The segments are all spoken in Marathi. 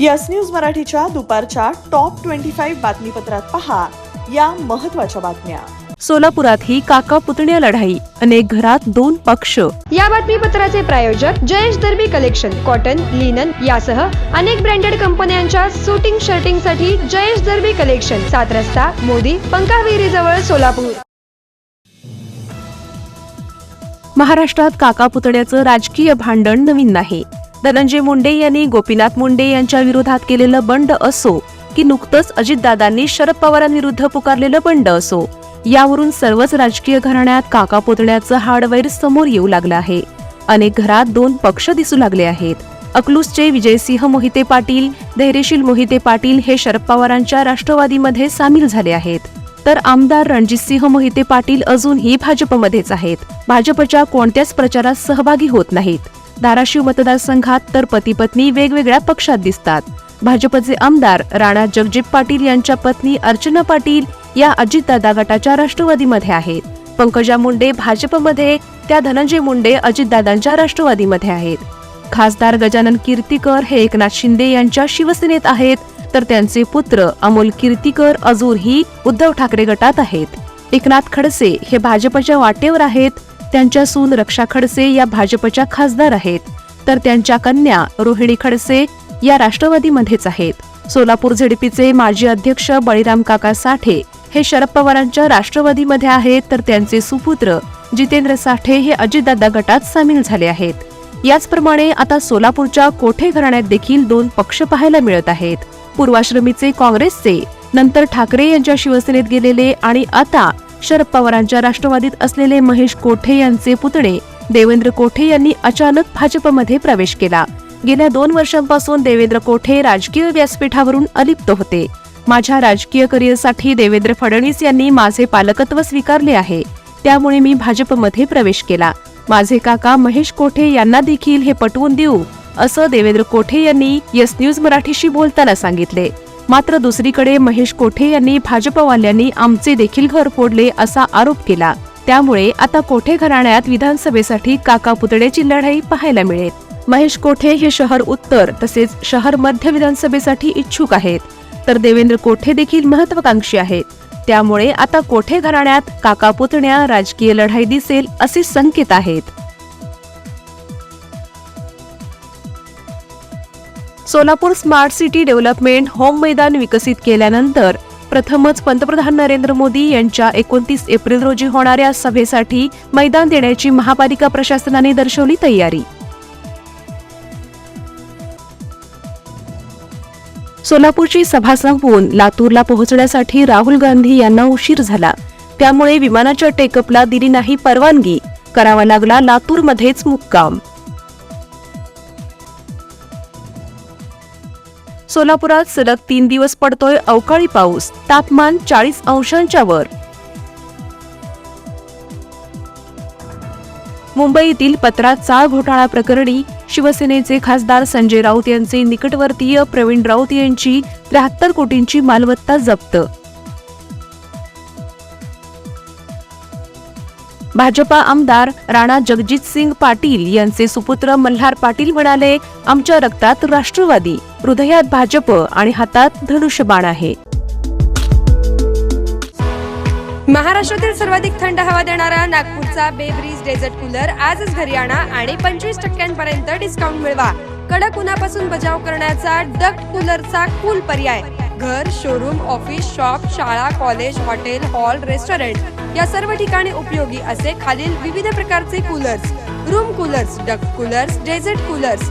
यस न्यूज मराठीच्या दुपारच्या टॉप ट्वेंटी फाईव्ह बातमीपत्रात पहा या महत्त्वाच्या बातम्या. सोलापुरात ही काका पुतण्या लढाई अनेक घरात दोन पक्ष. या बातमीपत्राचे प्रायोजक Jayesh Darbi collection cotton linen यासह अनेक ब्रँडेड कंपन्यांच्या सुटिंग शर्टिंगसाठी जयेश दर्बी कलेक्शन सात रस्ता मोदी पंकाविरी जवळ सोलापूर. महाराष्ट्रात काका पुतण्याचं राजकीय भांडण नवीन नाही. धनंजय मुंडे यांनी गोपीनाथ मुंडे यांच्या विरोधात केलेलं बंड असो की नुकतंच अजितदादांनी शरद पवारांविरुद्ध पुकारलेलं बंड असो यावरून सर्वच राजकीय घराण्यात काका पुतण्याचं हाडवैर समोर येऊ लागलं आहे. अनेक घरात दोन पक्ष दिसू लागले आहेत. अकलूसचे विजयसिंह मोहिते पाटील धैर्यशील मोहिते पाटील हे शरद पवारांच्या राष्ट्रवादीमध्ये सामील झाले आहेत. तर आमदार रणजितसिंह मोहिते पाटील अजूनही भाजपमध्येच आहेत. भाजपच्या कोणत्याच प्रचारात सहभागी होत नाहीत. धाराशिव मतदारसंघात तर पती पत्नी वेगवेगळ्या पक्षात दिसतात. भाजपचे आमदार राणा जगजित पाटील यांच्या पत्नी अर्चना पाटील या अजितदादा गटाच्या राष्ट्रवादीमध्ये आहेत. पंकजा मुंडे भाजपमध्ये त्या धनंजय मुंडे अजितदादांच्या राष्ट्रवादीमध्ये आहेत. खासदार गजानन कीर्तीकर हे एकनाथ शिंदे यांच्या शिवसेनेत आहेत तर त्यांचे पुत्र अमोल कीर्तीकर अजूनही उद्धव ठाकरे गटात आहेत. एकनाथ खडसे हे भाजपच्या वाटेवर आहेत त्यांच्या सून रक्षा खडसे या भाजपच्या खासदार आहेत. तर त्यांच्या कन्या रोहिणी खडसे या राष्ट्रवादीमध्येच आहेत. सोलापूर झेडपीचे माजी अध्यक्ष बळीराम काका साठे हे शरद पवारांच्या राष्ट्रवादीमध्ये आहेत. तर त्यांचे सुपुत्र जितेंद्र साठे हे अजितदादा गटात सामील झाले आहेत. याचप्रमाणे आता सोलापूरच्या कोठे घराण्यात देखील दोन पक्ष पाहायला मिळत आहेत. पूर्वाश्रमीचे काँग्रेसचे नंतर ठाकरे यांच्या शिवसेनेत गेलेले आणि आता शरद पवारांच्या राष्ट्रवादीत असलेले महेश कोठे यांचे पुतणे. देवेंद्र कोठे यांनी अचानक भाजपमध्ये प्रवेश केला. गेल्या दोन वर्षांपासून देवेंद्र कोठे राजकीय व्यासपीठावरून अलिप्त होते. माझ्या राजकीय करिअरसाठी देवेंद्र फडणवीस यांनी माझे पालकत्व स्वीकारले आहे. त्यामुळे मी भाजपमध्ये प्रवेश केला. माझे काका महेश कोठे यांना देखील हे पटवून देऊ असं देवेंद्र कोठे यांनी यस न्यूज मराठीशी बोलताना सांगितले. मात्र दुसरीकडे महेश कोठे यांनी भाजपवाल्यांनी आमचे देखील घर फोडले असा आरोप केला. त्यामुळे आता कोठे घराण्यात विधानसभेसाठी काका पुतळ्याची लढाई पाहायला मिळेल. महेश कोठे हे शहर उत्तर तसेच शहर मध्य विधानसभेसाठी इच्छुक आहेत. तर देवेंद्र कोठे देखील महत्वाकांक्षी आहेत. त्यामुळे आता कोठे घराण्यात काका पुतण्या राजकीय लढाई दिसेल असे संकेत आहेत. Solapur smart city development home Maidan विकसित केल्यानंतर प्रथमच पंतप्रधान नरेंद्र मोदी यांच्या एकोणतीस एप्रिल रोजी होणाऱ्या सभेसाठी मैदान देण्याची महापालिका प्रशासनाने दर्शवली तयारी. सोलापूरची सभा संपवून लातूरला पोहोचण्यासाठी राहुल गांधी यांना उशीर झाला. त्यामुळे विमानाच्या टेकअपला दिली नाही परवानगी. करावा लागला लातूरमध्येच मुक्काम. सोलापुरात सलग तीन दिवस पडतोय अवकाळी पाऊस. तापमान चाळीस अंशांच्या वर. मुंबईतील पत्रात चाळ घोटाळा प्रकरणी शिवसेनेचे खासदार संजय राऊत यांचे निकटवर्तीय प्रवीण राऊत यांची त्र्याहत्तर कोटींची मालमत्ता जप्त. भाजपा आमदार राणा जगजित सिंग पाटील यांचे सुपुत्र मल्हार पाटील म्हणाले आमच्या रक्तात राष्ट्रवादी हृदयात भाजप आणि हातात धनुष्यबाण आहे. महाराष्ट्रातील सर्वाधिक थंड हवा देणारा नागपूरचा बेब्रीज डेझर्ट कूलर आजच घरी आणा आणि पंचवीस टक्क्यांपर्यंत डिस्काउंट मिळवा. कडक उन्हापासून बचाव करण्याचा डक्ट कूलरचा कूल पर्याय. घर शोरूम ऑफिस शॉप शाळा कॉलेज हॉटेल हॉल रेस्टॉरंट या सर्व ठिकाणी उपयोगी असे खालील विविध प्रकारचे coolers room coolers duct coolers desert coolers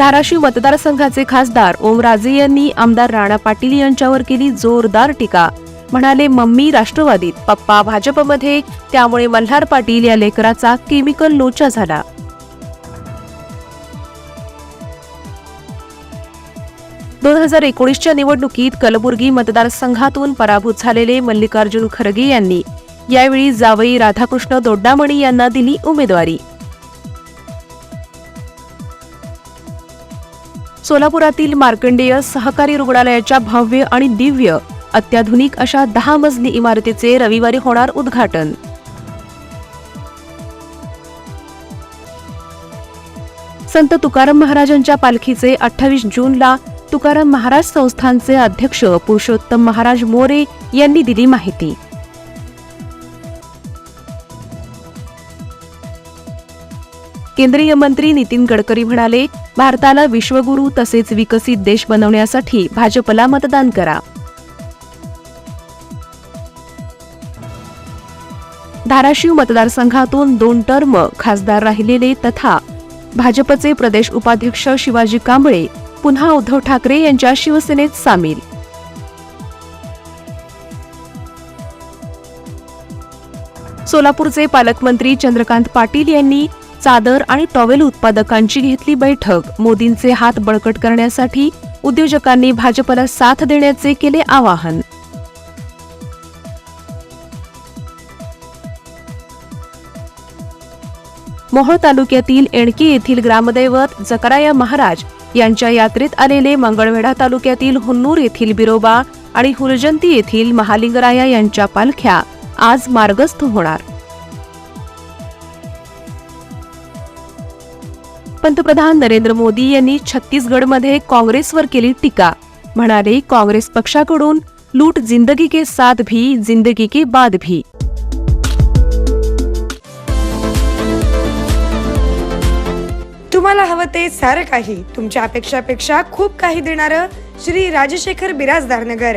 Dharashiv मतदारसंघाचे खासदार ओमराजे यांनी आमदार राणा पाटील यांच्यावर केली जोरदार टीका. म्हणाले मम्मी राष्ट्रवादीत पप्पा भाजपमध्ये. त्यामुळे मल्हार पाटील या लेकराचा केमिकल लोचा झाला. दोन हजार एकोणीसच्या निवडणुकीत कलबुर्गी मतदारसंघातून पराभूत झालेले मल्लिकार्जुन खरगे यांनी. यावेळी जावई राधाकृष्ण दोड्डामणी यांना दिली उमेदवारी. सोलापुरातील मार्कंडेय सहकारी रुग्णालयाच्या भव्य आणि दिव्य अत्याधुनिक अशा दहा मजली इमारतीचे रविवारी होणार उद्घाटन. संत तुकाराम महाराजांच्या पालखीचे अठ्ठावीस जूनला तुकाराम महाराज संस्थानचे अध्यक्ष पुरुषोत्तम महाराज मोरे यांनी दिली माहिती. केंद्रीय मंत्री नितीन गडकरी म्हणाले भारताला विश्वगुरू तसेच विकसित देश बनवण्यासाठी भाजपला मतदान करा. धाराशिव मतदारसंघातून दोन टर्म खासदार राहिलेले तथा भाजपचे प्रदेश उपाध्यक्ष शिवाजी कांबळे पुन्हा उद्धव ठाकरे यांच्या शिवसेनेत सामील. सोलापूरचे पालकमंत्री चंद्रकांत पाटील यांनी चादर आणि टॉवेल उत्पादकांची घेतली बैठक. मोदींचे हात बळकट करण्यासाठी उद्योजकांनी भाजपला साथ देण्याचे केले आवाहन. मोहोळ तालुक्यातील एणकी येथील ग्रामदैवत जकराया महाराज यांच्या यात्रेत आलेले मंगळवेढा तालुक्यातील हुन्नूर येथील बिरोबा आणि हुलजंती येथील महालिंगराया यांच्या पालख्या आज मार्गस्थ होणार. पंतप्रधान नरेंद्र मोदी यांनी छत्तीसगडमध्ये काँग्रेसवर केली टीका. म्हणाले काँग्रेस पक्षाकडून लूट जिंदगी के साथ भी जिंदगी के बाद भी. तुम्हाला हवं ते सारं काही तुमच्या अपेक्षापेक्षा खूप काही देणारं श्री राजशेखर बिराजदार नगर.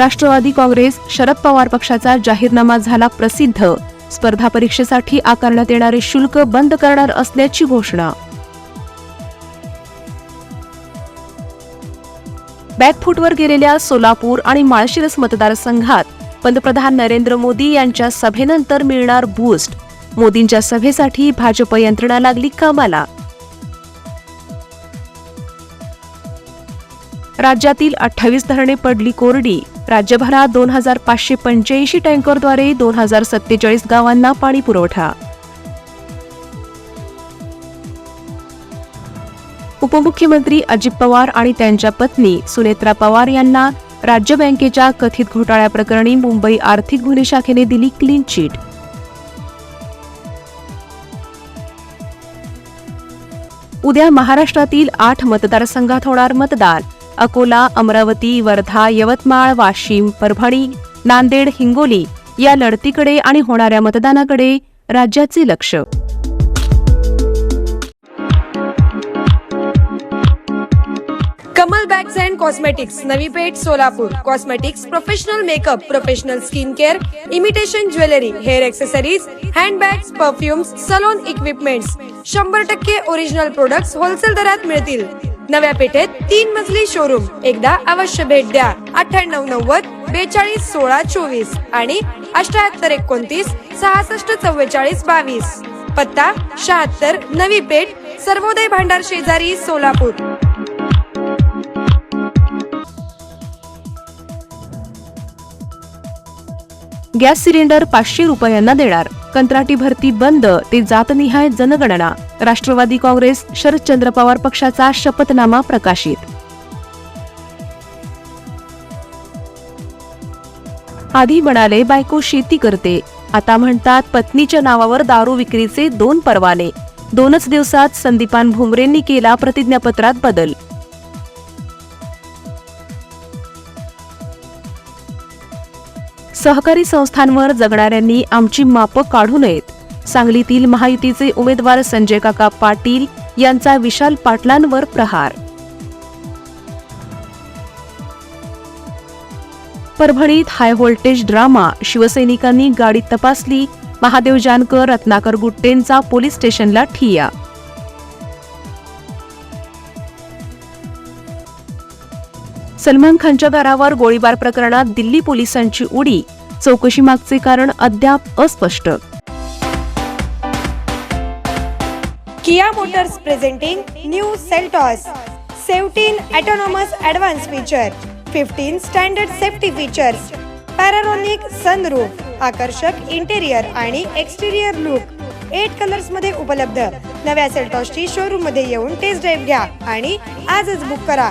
राष्ट्रवादी काँग्रेस शरद पवार पक्षाचा जाहीरनामा झाला प्रसिद्ध. स्पर्धा परीक्षेसाठी आकारण्यात येणारे शुल्क बंद करणार असल्याची घोषणा. बॅकफूटवर गेलेल्या सोलापूर आणि माळशिरस मतदारसंघात पंतप्रधान नरेंद्र मोदी यांच्या सभेनंतर मिळणार बूस्ट मोदींच्या सभेसाठी भाजप यंत्रणा लागली कामाला. राज्यातील अठ्ठावीस धरणे पडली कोरडी. राज्यभरात दोन हजार पाचशे पंच्याऐंशी टँकरद्वारे दोन हजार सत्तेचाळीस गावांना पाणी पुरवठा. उपमुख्यमंत्री अजित पवार आणि त्यांच्या पत्नी सुनेत्रा पवार यांना राज्य बँकेच्या कथित घोटाळ्याप्रकरणी मुंबई आर्थिक गुन्हे शाखेने दिली क्लीन चिट. उद्या महाराष्ट्रातील आठ मतदारसंघात होणार मतदान. अकोला अमरावती वर्धा यवतमाळ वाशिम परभणी नांदेड हिंगोली या लढतीकडे आणि होणाऱ्या मतदानाकडे राज्याचे लक्ष. Kamal bags and cosmetics Navi Peth Solapur. Cosmetics professional makeup professional skin care imitation jewellery hair accessories handbags perfumes salon equipments शंभर टक्के ओरिजिनल प्रोडक्ट्स होलसेल दरात मिळतील. नव्या पेठेत तीन मजली शोरूम एकदा अवश्य भेट द्या. अठ्ठ्याण्णव नव्वद बेचाळीस सोळा चोवीस आणि अष्ट्याहत्तर एकोणतीस सहासष्ट चव्वेचाळीस बावीस. पत्ता शहात्तर नवी पेठ सर्वोदय भांडार शेजारी सोलापूर. गॅस सिलेंडर पाचशे रुपयांना देणार. कंत्राटी भरती बंद ते जातनिहाय जनगणना. राष्ट्रवादी काँग्रेस शरदचंद्र पवार पक्षाचा शपथनामा प्रकाशित. आधी म्हणाले बायको शेती करते. आता म्हणतात पत्नीच्या नावावर दारू विक्रीचे दोन परवाने. दोनच दिवसात संदीपान भुमरेंनी केला प्रतिज्ञापत्रात बदल. सहकारी संस्थांवर जगणाऱ्यांनी आमची मापं काढू नयेत. सांगलीतील महायुतीचे उमेदवार संजय काका पाटील यांचा विशाल पाटलांवर प्रहार. परभणीत हाय व्होल्टेज ड्रामा शिवसैनिकांनी गाडी तपासली महादेव जानकर रत्नाकर गुट्टेंचा पोलीस स्टेशनला ठिया सलमान खानच्या घरावर गोळीबार प्रकरणात दिल्ली पोलिसांची उडी. चौकशी मागचे कारण अद्याप अस्पष्ट. Kia Motors presenting new Seltos. Seventeen autonomous advance feature. Fifteen standard safety features. Panoramic sunroof. आकर्षक इंटेरियर आणि एक्सटेरियर लुक. एट कलर्समध्ये उपलब्ध. नव्या सेल्टॉसची शोरूममध्ये येऊन टेस्ट ड्राईव्ह घ्या आणि आजच बुक करा.